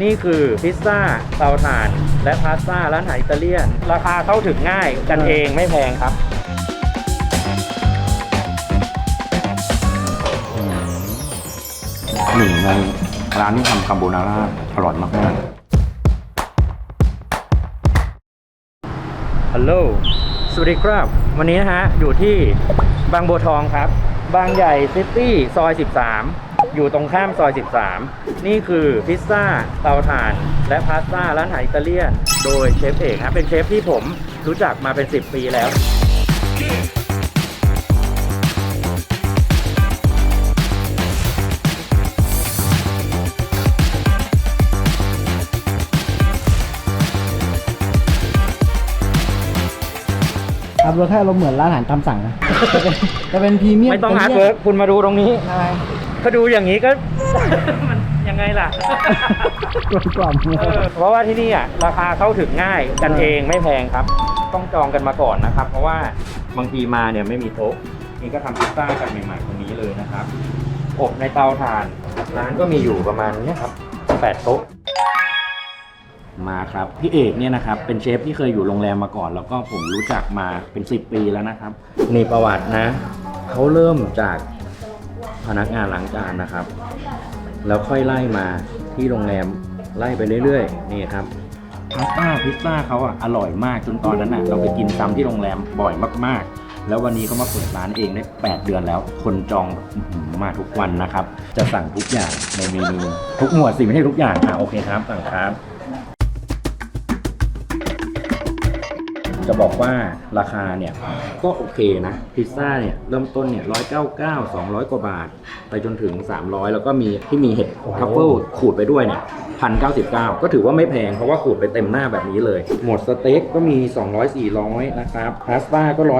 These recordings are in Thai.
นี่คือพิซซ่าเตาถ่าน และพาสต้าร้านอาหารอิตาเลียน ราคาเข้าถึงง่ายกันเองไม่แพงครับ หนึ่งในร้านที่ทำคาโบนาร่าอร่อยมากฮัลโหลสวัสดีครับ วันนี้นะฮะ อยู่ที่บางบัวทองครับ บางใหญ่ซิตี้ซอย 13 อยู่ตรงข้ามซอย 13 นี่คือพิซซ่าเตาถ่าน และพาสต้าร้านอาหารอิตาเลียน โดยเชฟเอกครับเป็นเชฟที่ผมรู้จักมาเป็น 10 ปีแล้ว บรสชาติเราเหมือนร้านอาหารตามสั่งนะจะเป็นจะเป็นพรีเมียมไม่ต้องพฮาร์ดมียเวิร์กคุณมาดูตรงนี้อะไรถ้าดูอย่างนี้ก็ มันยังไงล่ะกลมกล่อมเออเพราะว่าที่นี่อะราคาเข้าถึงง่ายกันเองไม่แพงครับ ต้องจองกันมาก่อนนะครับ เพราะว่าบางทีมาเนี่ยไม่มีโต๊ะนี่ก็ทำพิซซ่ากันใหม่ๆตรงนี้เลยนะครับอบในเตาถ่านร้านก็มีอยู่ประมาณเนี้ยครับแปดโต๊ะ มาครับพี่เอกเนี่ยนะครับเป็นเชฟที่เคยอยู่โรงแรมมาก่อน แล้วก็ผมรู้จักมาเป็น 10 ปีแล้วนะครับ นี่ประวัตินะเขาเริ่มจากพนักงานล้างจานนะครับ แล้วค่อยไล่มาที่โรงแรมไล่ไปเรื่อยๆนี่ครับพาสต้าพิซซ่าเขาอะอร่อยมากจนตอนนั้นอะเราไปกินซ้ำที่โรงแรมบ่อยมากๆ แล้ววันนี้เขามาเปิดร้านเองได้ 8 เดือนแล้ว คนจองมาทุกวันนะครับ จะสั่งทุกอย่างในเมนูทุกหมวดสิไม่ใช่ทุกอย่างอะโอเคครับสั่งครับ จะบอกว่าราคาเนี่ยก็โอเคนะพิซซ่าเนี่ยเริ่มต้นเนี่ยร้อยเก้าเก้าสองร้อยกว่าบาท ไปจนถึง 300 แล้วก็มีที่มีเห็ดทัฟเฟิลขูดไปด้วยเนี่ยพันเก้าสิบเก้าก็ถือว่าไม่แพง เพราะว่าขูดไปเต็มหน้าแบบนี้เลย หมดสเต็กก็มี 200 400 นะครับพาสต้าก็ 169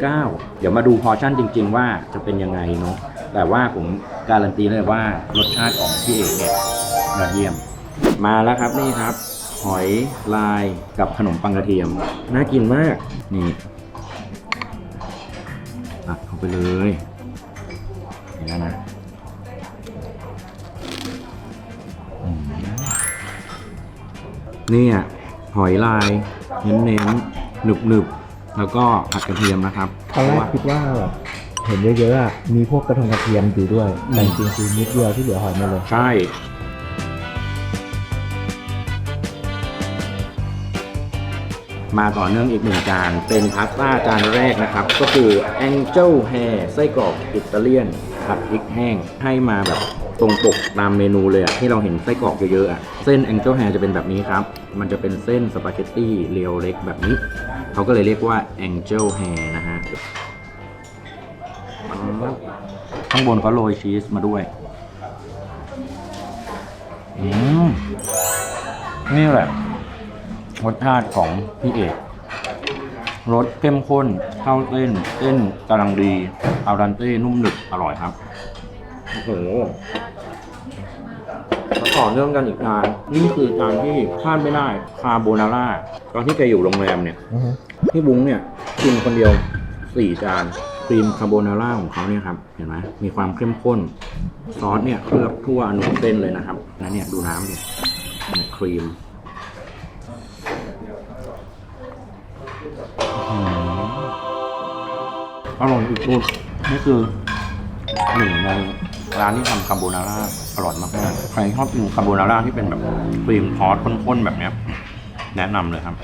179 เดี๋ยวมาดูพอร์ชั่นจริง ๆ ว่าจะเป็นยังไงเนาะแต่ว่าผมการันตีเลยว่ารสชาติของพี่เอกเนี่ยยอดเยี่ยม มาแล้วครับนี่ครับ หอยลายกับขนมปังกระเทียม น่ากินมาก นี่ตัดเข้าไปเลยอย่างนั้นนะอืมเนี่ยหอยลายเน้นๆหนึบๆแล้วก็ผัดกระเทียมนะครับตอนแรกคิดว่าแบบเห็นเยอะๆอะมีพวกกระทงกระเทียมอยู่ด้วยแต่จริงๆคือนิดเดียวที่เหลือหอยมาเลย ใช่ มาต่อเนื่องอีกหนึ่งจานเป็นพาสต้าจานแรกนะครับ ก็คือ Angel Hair ไส้กรอกอิตาเลียนผัดพริกแห้งให้มาแบบตรงปกตามเมนูเลยอะที่เราเห็นไส้กรอกเยอะๆอะเส้น Angel Hair จะเป็นแบบนี้ครับ มันจะเป็นเส้นสปาเกตตี้เรียวเล็กแบบนี้ เขาก็เลยเรียกว่า Angel Hair นะฮะข้างบนก็โรยชีสมาด้วยอืมนี่แหละ รสชาติของพี่เอกรสเข้มข้นเข้าเส้นเส้นกำลังดีเอาดันเต้นุ่มหนึบอร่อยครับโอ้โหแล้วต่อเนื่องกันอีกจานนี่คือจานที่พลาดไม่ได้คาโบนาร่าตอนที่แกอยู่โรงแรมเนี่ยพี่บุ้งเนี่ยกินคนเดียวสี่จานครีมคาโบนาร่าของเขาเนี่ยครับเห็นไหมมีความเข้มข้นซอสเนี่ยเคลือบทั่วอนุเส้นเลยนะครับ แล้วเนี่ยดูน้ำดิเนี่ยครีม อื้อหืออร่อยสุดๆนี่คือหนึ่งในร้านที่ทำคาโบนาร่าอร่อยมากๆ ใครชอบกินคาโบนาร่าที่เป็นแบบครีมซอสข้นๆ แบบเนี้ย แนะนำเลยครับ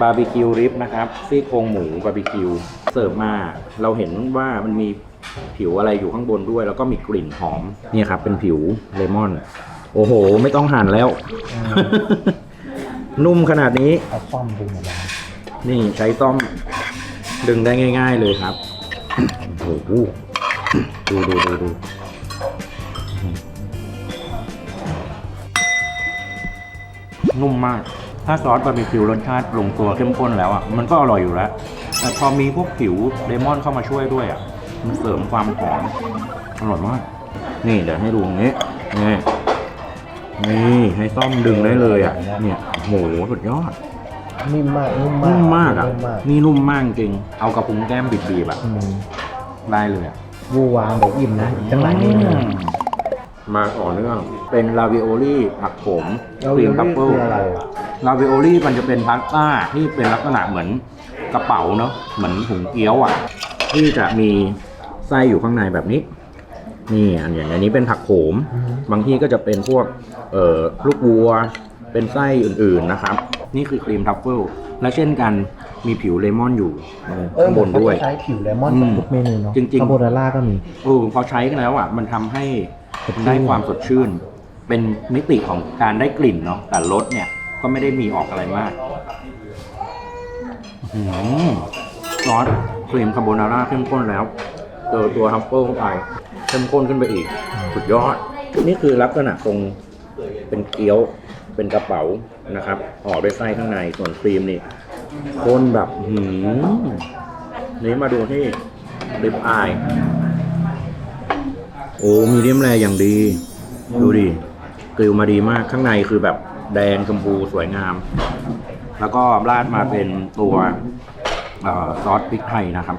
บาร์บีคิวริบนะครับ ซี่โครงหมูบาร์บีคิว เสิร์ฟมา เราเห็นว่ามันมีผิวอะไรอยู่ข้างบนด้วย แล้วก็มีกลิ่นหอม เนี่ยครับ เป็นผิวเลมอน โอ้โห ไม่ต้องหั่นแล้ว นุ่มขนาดนี้เอาซ่อมดึงออกมา นี่ใช้ต้อมดึงได้ง่าย ๆเลยครับโอ้โหดูดูดูดูนุ่มมาก ถ้าซอสบาร์บีคิวรสชาติลงตัวเข้มข้นแล้วอะ มันก็อร่อยอยู่แล้ว แต่พอมีพวกผิวเลมอนเข้ามาช่วยด้วยอะ มันเสริมความหอม อร่อยมาก นี่เดี๋ยวให้ดูงนี้นี่นี่ให้ซ่อมดึงได้เลยอะ เนี่ยโหสุดยอด นิ่มมากนุ่มมากนุ่มมากอะนุ่มมากนี่นุ่มมากจริง เอากระพุ้งแก้มบีบๆอะอืมได้เลยอะวูวางแบบอิ่มนะอีกตั้งหลายเมนูอืมมาต่อเนื่อง เป็นลาวิโอลี่ผักโขมแล้วครีเรียมนทัฟเฟิลคืออะไรอะ ลาวิโอลี่มันจะเป็นพาสต้าที่เป็นลักษณะเหมือนกระเป๋าเนาะเหมือนถุงเกี๊ยวอะ ที่จะมีไส้อยู่ข้างในแบบนี้ นี่อันอย่างอันนี้เป็นผักโขม บางที่ก็จะเป็นพวกเอ่อลูกวัว เป็นไส้อื่นๆนะครับ นี่คือครีมทัฟเฟิลและเช่นกันมีผิวเลมอนอยู่เออข้างบนด้วยเขาจะใช้ผิวเลมอนอืกับมทุกเมนูเนาะจริงๆคาโบนาร่าก็มีเออพอใช้กันแล้วอะมันทำให้สดชื่นได้ความสดชื่น เป็นมิติของการได้กลิ่นเนาะแต่รสเนี่ยก็ไม่ได้มีออกอะไรมากอื้อหือซอสครีมคาโบนาร่าเข้มข้นแล้วเจอตัวทัฟเฟิลเข้าไปเข้มข้นขึ้นไปอีก สุดยอด นี่คือลักษณะตรงเป็นเกี๊ยว เป็นกระเป๋านะครับห่อด้วยไส้ข้างในส่วนครีมนี่ข้นแบบหือนี่มาดูที่ริบอาย โอ้มีเดียมแรอย่างดี ดูดิกริลมาดีมากข้างในคือแบบแดงชมพูสวยงาม แล้วก็ราดมาเป็นตัวออซอสพริกไทยนะครับ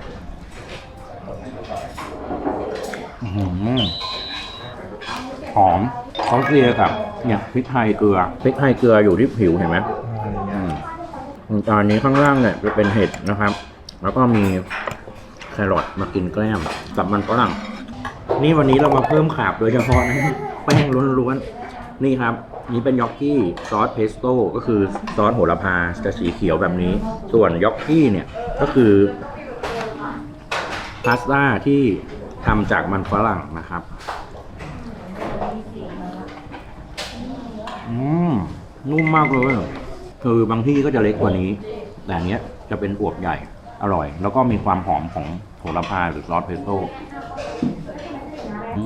หอม เขาเกลียกับเนี่ยพริกไทยเกลือพริกไทยเกลืออยู่ที่ผิวเห็นไหมอืมจานนี้ข้างล่างเนี่ยจะเป็นเห็ดนะครับ แล้วก็มีแครอทมากินแกล้มกับมันฝรั่ง นี่วันนี้เรามาเพิ่มขาบโดยเฉพาะนะแป้งล้วนๆ นี่ครับ นี่เป็นยอกกี้ซอสเพสโต้ก็คือซอสโหระพาจะสีเขียวแบบนี้ ส่วนยอกกี้เนี่ยก็คือพาสต้าที่ทำจากมันฝรั่งนะครับ มนุ่มมากเลย คือบางที่ก็จะเล็กกว่านี้ แต่อันเนี้ยจะเป็นอวบใหญ่ อร่อย แล้วก็มีความหอมของโหระพาหรือซอสเพสโต้อื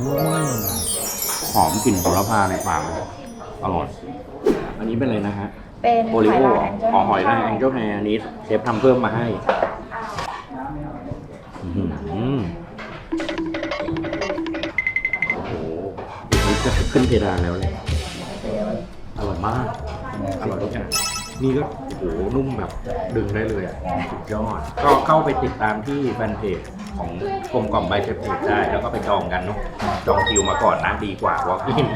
มหอมกลิ่นโหระพาในปากอร่อย อันนี้เป็นอะไรนะฮะ เป็นโอริโอหอยลาย Angel อ๋อหอยลายแองเจิลแฮร์อันนี้เชฟทำเพิ่มมาให้อื้อหือโอ้โหนี่จะขึ้นเพดานแล้วเลย อร่อยมากอร่อยทุกอย่างนี่ก็โอ้โหนุ่มแบบดึงได้เลยอะสุดยอด ก็เข้าไปติดตามที่แฟนเพจของกลมกล่อมใบเชฟเพจได้แล้วก็ไปจองกันเนาะจองคิวมาก่อนนะดีกว่าวอล์กอิน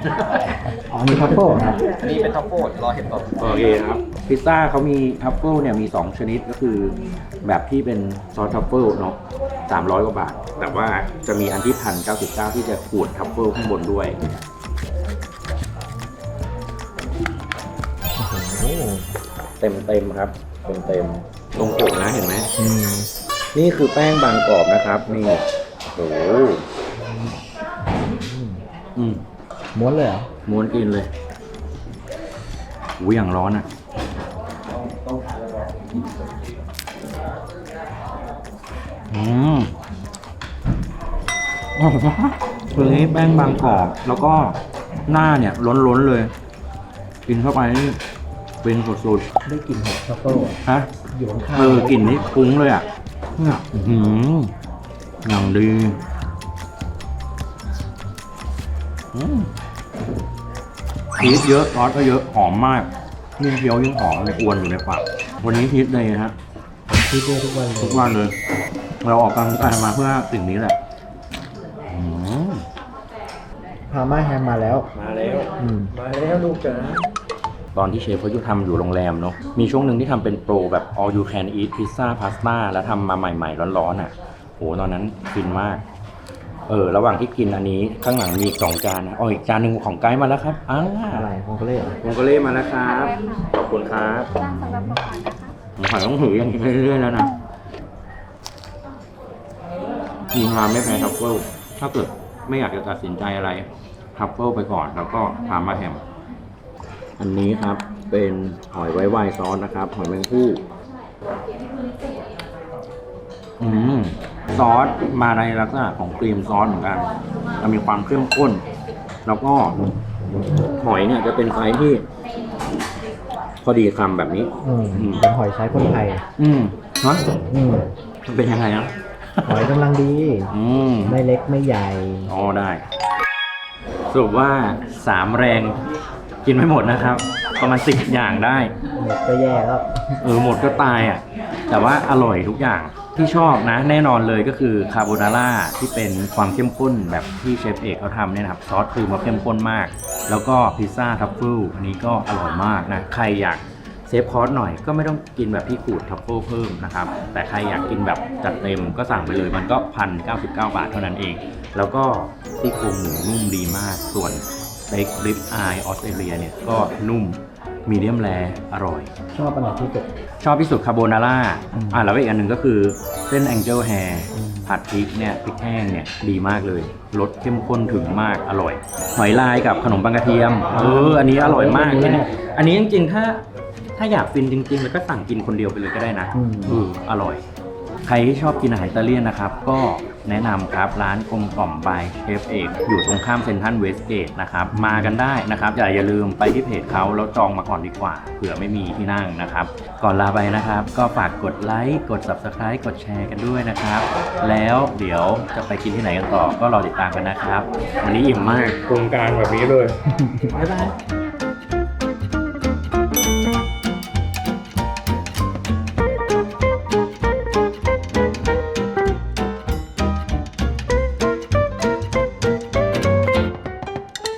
อ๋อมีทัฟเฟิลครับนี่เป็นท็อปโปดรอเห็ดตบโอเคครับพิซซ่าเขามีทัฟเฟิลเนี่ยมี 2 ชนิดก็คือ แบบที่เป็นซอสทัฟเฟิลเนาะ300 กว่าบาท แต่ว่าจะมีอันที่พันเก้าสิบเก้าที่จะขูดทัฟเฟิลข้างบนด้วย เต็มเต็มๆครับ เต็มเต็มๆตรงปกนะเห็นไหมอืมนี่คือแป้งบางกรอบนะครับ นี่โอ้โหอืมม้วนเลยเหรอม้วนกินเลยหูอย่างร้อนอะอืมอร่อยมากคือนี้แป้งบางกรอบ แล้วก็หน้าเนี่ยล้นๆเลย กินเข้าไปนี่ เป็นสุดได้กลิ่นเห็ดทัฟเฟิลอะๆฮะอยู่ข้างๆเออกลิ่นนี้ฟุ้งเลยอะเนี่ยอื้อหืออย่างดีอืมชีสเยอะซอสก็เยอะหอมมากยิ่งเคี้ยวยิ่งหอมเลยอวนอยู่ในปากวันนี้ชีสเลยนะฮะที่เจอทุกวันเลทุยกวันเลย เราออกกำลังกายมาเพื่อสิ่งนี้แหละอืมพาม่าแฮมมาแล้ว มาแล้ว อืม มาแล้วลูกจ๋า ตอนที่เชฟเขาอยู่ทำอยู่โรงแรมเนาะมีช่วงหนึ่งที่ทำเป็นโปรแบบ all you can eat pizza pasta แล้วทำมาใหม่ ๆ ร้อนๆอะโหตอนนั้นฟินมาก เออ ระหว่างที่กินอันนี้ข้างหลังมีอีกสองจานนะอ๋ออีกจานหนึ่งของไกด์มาแล้วครับอ้าวอะไรมองก็เลยเหรอมองโกเล่มาแล้วครับขอบคุณครับตั้งสำหรับของขวัญนะคะผมขายต้องถืออย่างนี้ไปเรื่อยๆแล้วนะมีความไม่แพ้ทัฟเฟิลถ้าเกิดไม่อยากจะตัดสินใจอะไรทัฟเฟิลไปก่อน แล้วก็พามาแฮม อันนี้ครับเป็นหอยไว้ไวน์ซอสนะครับ หอยแมงผู้อืมซอสมาในลักษณะของครีมซอสเหมือนกันจะมีความเข้มข้น แล้วก็หอยเนี่ยจะเป็นไซส์ที่ พอดีคำแบบนี้ อืมอืมเป็นหอยใช้คนไทย อืมฮะอืมมันเป็นยังไงอะหอยกำลังดี อืมไม่เล็กไม่ใหญ่ อ๋อได้ สรุปว่าสามแรง กินไม่หมดนะครับ ประมาณสิบอย่างได้ หมดก็แย่แล้วเออหมดก็ตายอะ แต่ว่าอร่อยทุกอย่างที่ชอบนะ แน่นอนเลยก็คือคาโบนาร่าที่เป็นความเข้มข้นแบบที่เชฟเอกเขาทำเนี่ยนะครับซอสคือมาเข้มข้นมาก แล้วก็พิซซ่าทัฟเฟิลอันนี้ก็อร่อยมากนะ ใครอยากเซฟคอร์สหน่อยก็ไม่ต้องกินแบบที่ขูดทัฟเฟิลเพิ่มนะครับ แต่ใครอยากกินแบบจัดเต็มก็สั่งไปเลยมันก็พันเก้าสิบเก้าบาทเท่านั้นเอง แล้วก็ซี่โครงหมูนุ่มดีมากส่วนส เต็กริบอายออสเตรเลียเนี่ยก็นุ่มมีเดียมแรอร่อย ชอบอันไหนที่สุด ชอบที่สุดคาโบนาร่าอืมอ่าแล้วอีกอันหนึ่งก็คือเส้นแองเจิลแฮร์อืมผัดพริกเนี่ยพริกแห้งเนี่ยดีมากเลยรสเข้มข้นถึงมากอร่อย หอยลายกับขนมปังกระเทียมเอออันนี้อร่อยมากอันนี้อันนี้จริงๆถ้าถ้าอยากฟินจริง ๆ แล้วก็สั่งกินคนเดียวไปเลยก็ได้นะอืมเอออร่อย ใครที่ชอบกินอาหารอิตาเลียนนะครับ ก็แนะนำครับร้านกลมกล่อมบายเชฟเอกอยู่ตรงข้ามเซ็นทรัลเวสเกตนะครับ มากันได้นะครับอย่าอย่าลืมไปที่เพจเขาแล้วจองมาก่อนดีกว่า เผื่อไม่มีที่นั่งนะครับ ก่อนลาไปนะครับ ก็ฝากกดไลค์กด Subscribe กดแชร์กันด้วยนะครับ แล้วเดี๋ยวจะไปกินที่ไหนกันต่อก็รอติดตามกันนะครับ วันนี้อิ่มมาก โครงการแบบนี้เลย บ๊ายบาย